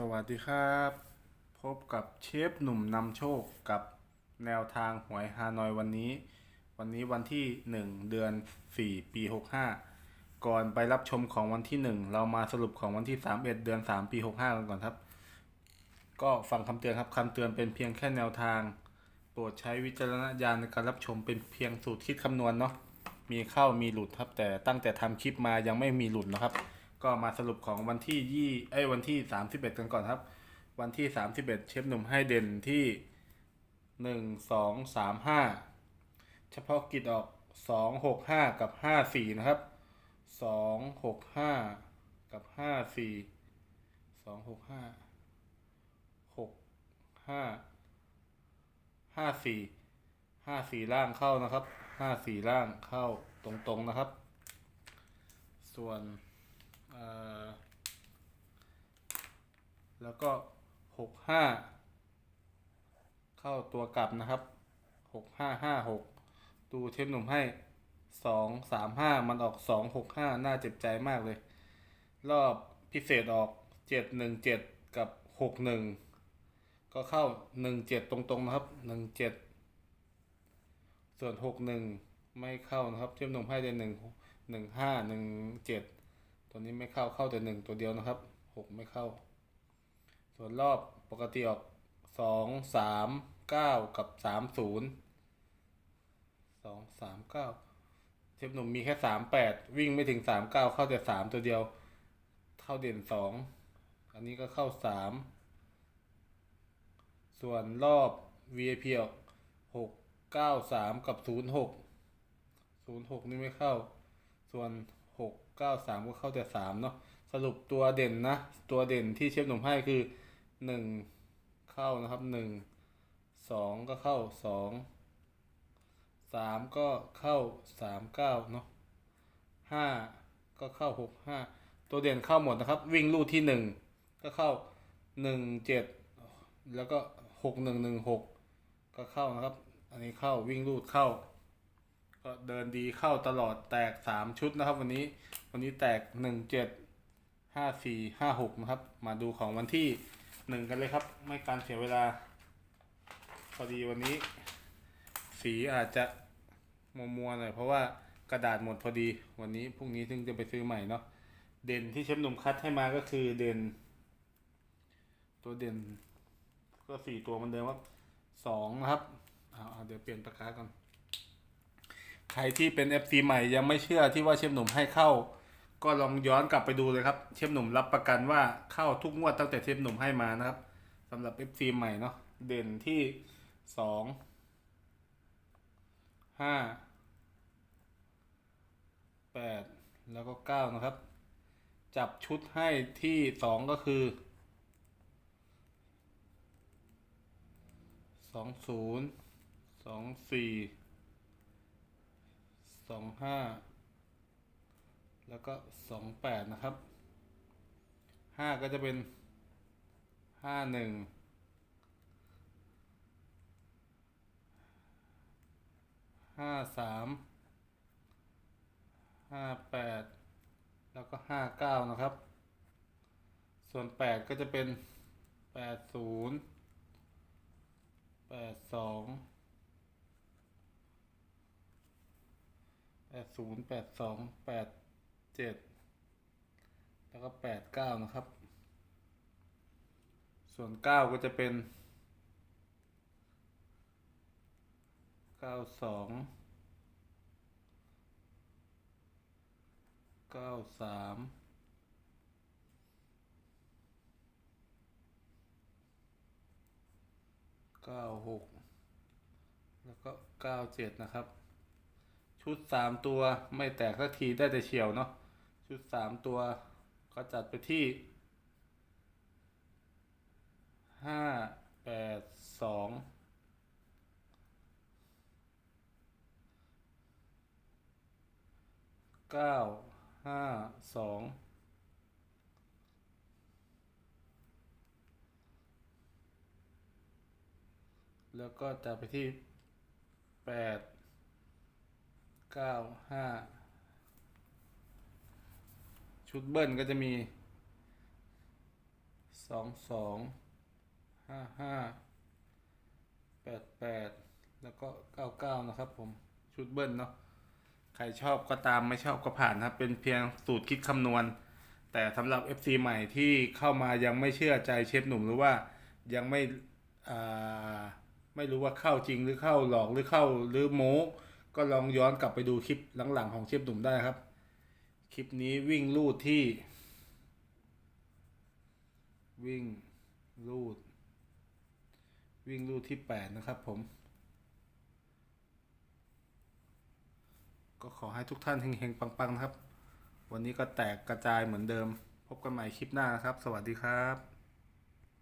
สวัสดีครับ พบกับเชฟหนุ่มนำโชคกับแนวทางหวยฮานอยวันนี้ วันนี้วันที่ 1 เดือน 4 ปี 65 ก่อนไปรับชมของวันที่ 1 เรามาสรุปของวันที่ 31 เดือน 3 ปี 65 กันก่อนครับ ก็ฟังคำเตือนครับคำเตือนเป็นเพียงแค่แนวทาง โปรดใช้วิจารณญาณในการรับชมเป็นเพียงสูตรคิดคำนวณเนาะมีเข้ามีหลุดครับแต่ตั้งแต่ทำคลิปมายังไม่มีหลุดนะครับ ก็มาสรุปของวันที่ยี่เอ้วันที่สามสิบเอ็ดกันก่อนครับ วันที่สามสิบเอ็ดเชฟหนุ่มให้เด่นที่หนึ่งสองสามห้าเฉพาะกิจออกสองหกห้ากับห้าสี่นะครับสองหกห้ากับห้าสี่สองหกห้าหกห้าห้าสี่ห้าสี่ล่างเข้านะครับห้าสี่ล่างเข้าตรงๆนะครับ ส่วน แล้วก็หกห้าเข้าตัวกลับนะครับหกห้าห้าหกดูเทปหนุ่มให้สองสามห้ามันออกสองหกห้าน่าเจ็บใจมากเลย รอบพิเศษออกเจ็ดหนึ่งเจ็ดกับหกหนึ่งก็เข้าหนึ่งเจ็ดตรงๆนะครับหนึ่งเจ็ดส่วนหกหนึ่งไม่เข้านะครับ เทปหนุ่มให้ได้หนึ่งหนึ่งห้าหนึ่งเจ็ด ตัวนี้ไม่เข้าเข้าแต่หนึ่งตัวเดียวนะครับหกไม่เข้า ส่วนรอบปกติออกสองสามเก้ากับสามศูนย์สองสามเก้าเทปหนุ่มมีแค่สามแปดวิ่งไม่ถึงสามเก้าเข้าแต่สามตัวเดียว เข้าเด่นสองอันนี้ก็เข้าสามส่วนรอบ VIP ออกหกเก้าสามกับศูนย์หกศูนย์หกนี่ไม่เข้า ส่วน หกเก้าสามก็เข้าแต่สามเนาะสรุปตัวเด่นนะ ตัวเด่นที่เชฟหนุ่มให้คือหนึ่งเข้านะครับหนึ่งสองก็เข้าสองสามก็เข้าสามเก้าเนาะห้าก็เข้าหกห้าตัวเด่นเข้าหมดนะครับ วิ่งลู่ที่หนึ่งก็เข้าหนึ่งเจ็ดแล้วก็หกหนึ่งหนึ่งหกก็เข้านะครับ อันนี้เข้าวิ่งลู่เข้า ก็เดินดีเข้าตลอดแตกสามชุดนะครับ วันนี้วันนี้แตกหนึ่งเจ็ดห้าสี่ห้าหกนะครับ มาดูของวันที่หนึ่งกันเลยครับ ไม่การเสียเวลา พอดีวันนี้ สีอาจจะมัวมัวๆหน่อยเพราะว่ากระดาษหมดพอดี วันนี้พรุ่งนี้ถึงจะไปซื้อใหม่เนาะเด่นที่เชฟหนุ่มคัดให้มาก็คือเด่น ตัวเด่น ก็สี่ตัวเหมันเดิมว่าสองนะครับเอาเอเดี๋ยวเปลี่ยนปากกาก่อน รที่เป็น FC ใหม่ยังไม่เชื่อที่ว่าเชฟหนุ่มให้เข้า ก็ลองย้อนกลับไปดูเลยครับเชฟหนุ่มรับประกันว่าเข้าทุกงวดตั้งแต่เชฟหนุ่มให้มานะครับสำหรับ FC ใหม่เนาะเด่นที่สองห้าแปดแล้วก็เก้านะครับ จับชุดให้ที่สองก็คือสองศูนย์สองสี่ สองห้าแล้วก็สองแปดนะครับห้าก็จะเป็นห้าหนึ่งห้าสามห้าแปดแล้วก็ห้าเก้านะครับ ส่วนแปดก็จะเป็นแปดศูนย์แปดสอง แป ดศูนย์แปดสองแปดเจ็ดแล้วก็แปดเก้านะครับ ส่วนเก้าก็จะเป็นเก้าสองเก้าสามเก้าหกแล้วก็เก้าเจ็ดนะครับ ชุดสามตัวไม่แตกสักทีได้แต่เฉียวเนาะชุดสามตัวก็จัดไปที่ห้าแปดสองเก้าห้าสองแล้วก็จัดไปที่แปด ก้าห้าชุดเบิ้ลก็จะมีสองสองห้าห้าแปดแปดแล้วก็เก้าเก้านะครับผมชุดเบิ้ลเนาะใครชอบก็ตามไม่ชอบก็ผ่านครับ เป็นเพียงสูตรคิดคำนวณ แต่สำหรับ FC ใหม่ที่เข้ามายังไม่เชื่อใจเชฟหนุ่มหรือว่ายังไม่ไม่รู้ว่าเข้าจริงหรือเข้าหลอกหรือเข้าหรือโม้ ก็ลองย้อนกลับไปดูคลิปหลังๆของเชฟหนุ่มได้ครับ คลิปนี้วิ่งลูดที่ วิ่งลูด วิ่งลูดที่แปดนะครับผม ก็ขอให้ทุกท่านเฮงๆ ปัง ๆ นะครับ วันนี้ก็แตกกระจายเหมือนเดิม พบกันใหม่คลิปหน้านะครับ สวัสดีครับ